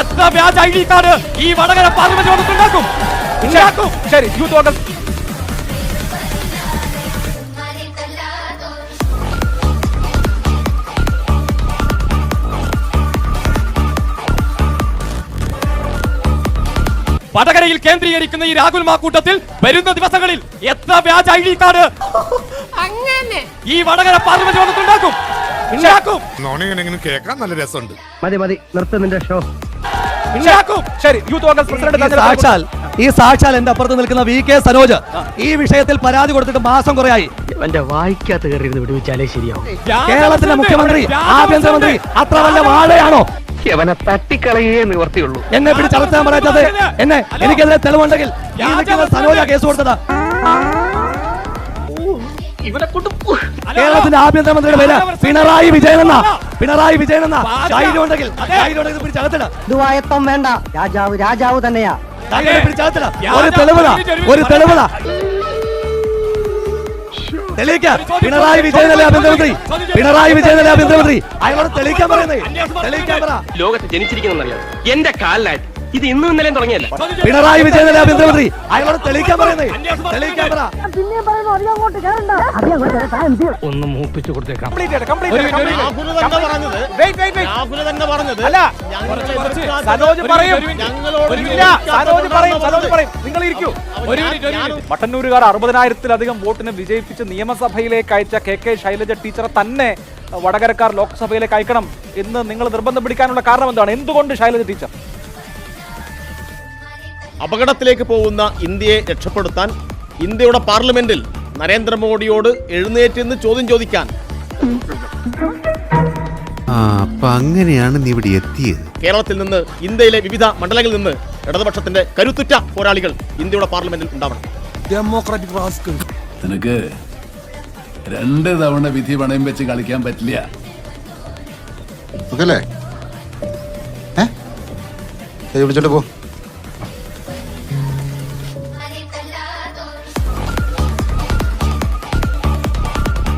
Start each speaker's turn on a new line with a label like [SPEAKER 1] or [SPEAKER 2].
[SPEAKER 1] എത്ര വ്യാജ I D card ഈ വടകര പാർലമെന്റ് വന്നിട്ടുണ്ടാക്കും ഉണ്ടാക്കും?
[SPEAKER 2] ശരി യൂത്ത് വോട്ടർ
[SPEAKER 1] വടകരയിൽ കേന്ദ്രീകരിക്കുന്ന ഈ രാഹുൽ മാക്കൂട്ടത്തിൽ വരുന്ന ദിവസങ്ങളിൽ എത്ര വ്യാജ ഐ ഡി കാർഡ്?
[SPEAKER 3] അങ്ങനെ.
[SPEAKER 1] ഈ വടകര പാർലമെന്റ് വന്നിട്ടുണ്ടാക്കും ഉണ്ടാക്കും.
[SPEAKER 4] നോണിങ്ങനെ കേൾക്കാൻ നല്ല രസമുണ്ട്.
[SPEAKER 5] മതി മതി നിർത്തുന്നുണ്ട് നിന്റെ ഷോ
[SPEAKER 2] ശരി യൂത്ത് കോൺഗ്രസ് പ്രസിഡന്റ്
[SPEAKER 6] ഈ
[SPEAKER 2] തെരഞ്ഞെടുപ്പ്
[SPEAKER 6] സാക്ഷാൽ ഈ സാക്ഷാൽ എന്റെ അപ്പുറത്ത് നിൽക്കുന്ന വി കെ സനോജ് ഈ വിഷയത്തിൽ പരാതി കൊടുത്തിട്ട് മാസം കുറയായി.
[SPEAKER 5] എന്റെ വായിക്കാത്ത കയറിയിരുന്ന് വിടുവിച്ചാലേ ശരിയാവും.
[SPEAKER 6] കേരളത്തിലെ മുഖ്യമന്ത്രി ആഭ്യന്തരമന്ത്രി അത്ര വല്ല വാഴയാണോ?
[SPEAKER 5] അവനെ തട്ടിക്കളയേ നിവർത്തിയുള്ളൂ.
[SPEAKER 6] എന്നെ പിടിച്ചടച്ചാൻ പറയാത്തത് എന്നെ എനിക്കെതിരെ തെളിവുണ്ടെങ്കിൽ സനോജ കേസ് കൊടുത്തത്. കേരളത്തിന്റെ ആഭ്യന്തരമന്ത്രിയുടെ പേര് പിണറായി വിജയൻ എന്ന പിണറായി വിജയൻ എന്ന ഉണ്ടെങ്കിൽ പിടിച്ചകത്തിട.
[SPEAKER 7] ദുവായത്വം വേണ്ട. രാജാവ് രാജാവ് തന്നെയാ.
[SPEAKER 6] പിടിച്ചകത്തിട. ഒരു തെളിവത. ഒരു തെളിവത. തെളിയിക്കാം. പിണറായി വിജയനല്ലേ ആഭ്യന്തരമന്ത്രി പിണറായി വിജയനല്ലേ ആഭ്യന്തരമന്ത്രി അയാളോട് തെളിയിക്കാൻ പറയുന്നത് തെളിയിക്കാൻ പറ.
[SPEAKER 8] ലോകത്ത് ജനിച്ചിരിക്കുന്നറിയാം എന്റെ കാലിലായിട്ട് ഇത് ഇന്നും ഇന്നലെയും തുടങ്ങിയല്ല?
[SPEAKER 6] പിണറായി വിജയൻ ആഭ്യന്തരമന്ത്രി? അയാളോട് തെളിയിക്കാൻ പറയുന്നേ. തെളിയിക്കാൻ പറ.
[SPEAKER 5] ഒന്ന് മൂപ്പിച്ചു കൊടുത്തേക്കാം.
[SPEAKER 2] കംപ്ലീറ്റ് ചെയ്യട്ടെ കംപ്ലീറ്റ് ചെയ്യട്ടെ വെയിറ്റ് വെയിറ്റ് വെയിറ്റ് അല്ല സനോജ് പറയും. ഇല്ല സനോജ് പറയും സനോജ് പറയും. നിങ്ങൾ ഇരിക്കൂ
[SPEAKER 1] ഒരു മിനിറ്റ് ഒരു മിനിറ്റ്.
[SPEAKER 2] മട്ടന്നൂരുകാർ അറുപതിനായിരത്തിലധികം വോട്ടിന് വിജയിപ്പിച്ച് നിയമസഭയിലേക്ക് അയച്ച കെ കെ ശൈലജ ടീച്ചറെ തന്നെ വടകരക്കാർ ലോക്സഭയിലേക്ക് അയക്കണം എന്ന് നിങ്ങൾ നിർബന്ധം പിടിക്കാനുള്ള കാരണം എന്താണ്? എന്തുകൊണ്ട് ശൈലജ ടീച്ചർ?
[SPEAKER 9] അപകടത്തിലേക്ക് പോകുന്ന ഇന്ത്യയെ രക്ഷപ്പെടുത്താൻ ഇന്ത്യയുടെ പാർലമെന്റിൽ നരേന്ദ്രമോദിയോട് എഴുന്നേറ്റ് നിന്ന് ചോദ്യം ചോദിക്കാൻ.
[SPEAKER 4] അങ്ങനെയാണ് നീ ഇവിടെ എത്തിയത്.
[SPEAKER 9] കേരളത്തിൽ നിന്ന് ഇന്ത്യയിലെ വിവിധ മണ്ഡലങ്ങളിൽ നിന്ന് ഇടതുപക്ഷത്തിന്റെ കരുത്തുറ്റ പോരാളികൾ ഇന്ത്യയുടെ പാർലമെന്റിൽ ഉണ്ടാവണം.
[SPEAKER 10] ഡെമോക്രാറ്റിക് നിനക്ക് രണ്ട് തവണ വിധി പണയം വെച്ച് കളിക്കാൻ പറ്റില്ല.
[SPEAKER 4] ഏ? പോ.